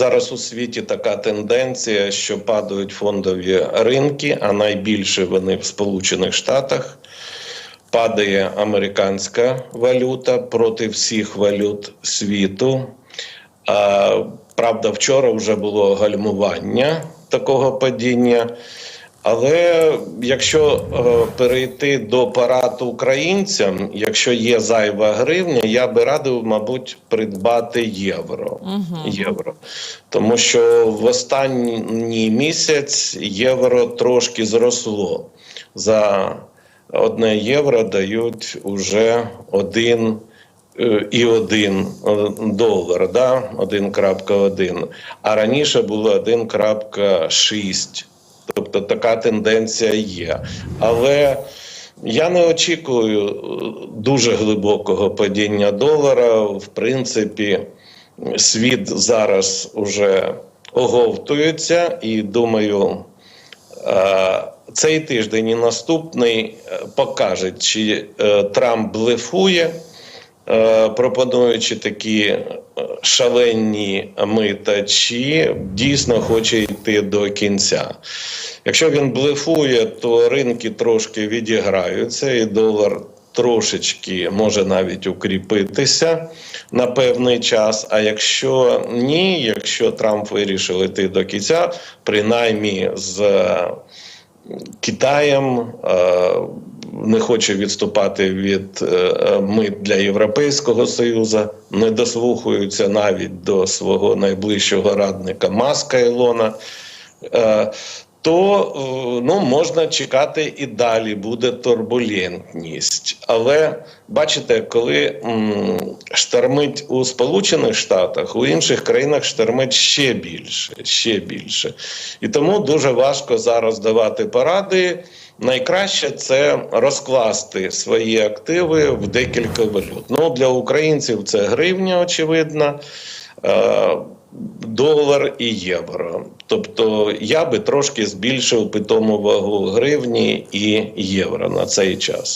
зараз у світі така тенденція, що падають фондові ринки, а найбільше вони в Сполучених Штатах. Падає американська валюта проти всіх валют світу. Правда, вчора вже було гальмування такого падіння. Але якщо е, перейти до параду українцям, якщо є зайва гривня, я би радив, мабуть, придбати євро. євро. Тому що в останній місяць євро трошки зросло. За одне євро дають уже один е, і один е, долар, да? 1.1. А раніше було 1.6. Тобто така тенденція є. Але я не очікую е, дуже глибокого падіння долара. В принципі, світ зараз уже оговтується, і думаю, е, цей тиждень і наступний е, покаже, чи Трамп блефує, пропонуючи такі е, шалені мита, чи дійсно хоче йти до кінця. Якщо він блефує, то ринки трошки відіграються, і долар трошечки може навіть укріпитися на певний час. А якщо ні, якщо Трамп вирішив йти до кінця, принаймні з е, Китаєм. е, Не хоче відступати від е, мит для Європейського Союзу, не дослухаються навіть до свого найближчого радника Маска Ілона. То е, ну, можна чекати і далі буде турбулентність. Але бачите, коли м, штормить у Сполучених Штатах, у інших країнах штормить ще більше, ще більше. І тому дуже важко зараз давати поради. Найкраще це розкласти свої активи в декілька валют. Ну для українців це гривня, очевидно. Е, долар і євро. Тобто я би трошки збільшив питому вагу гривні і євро на цей час.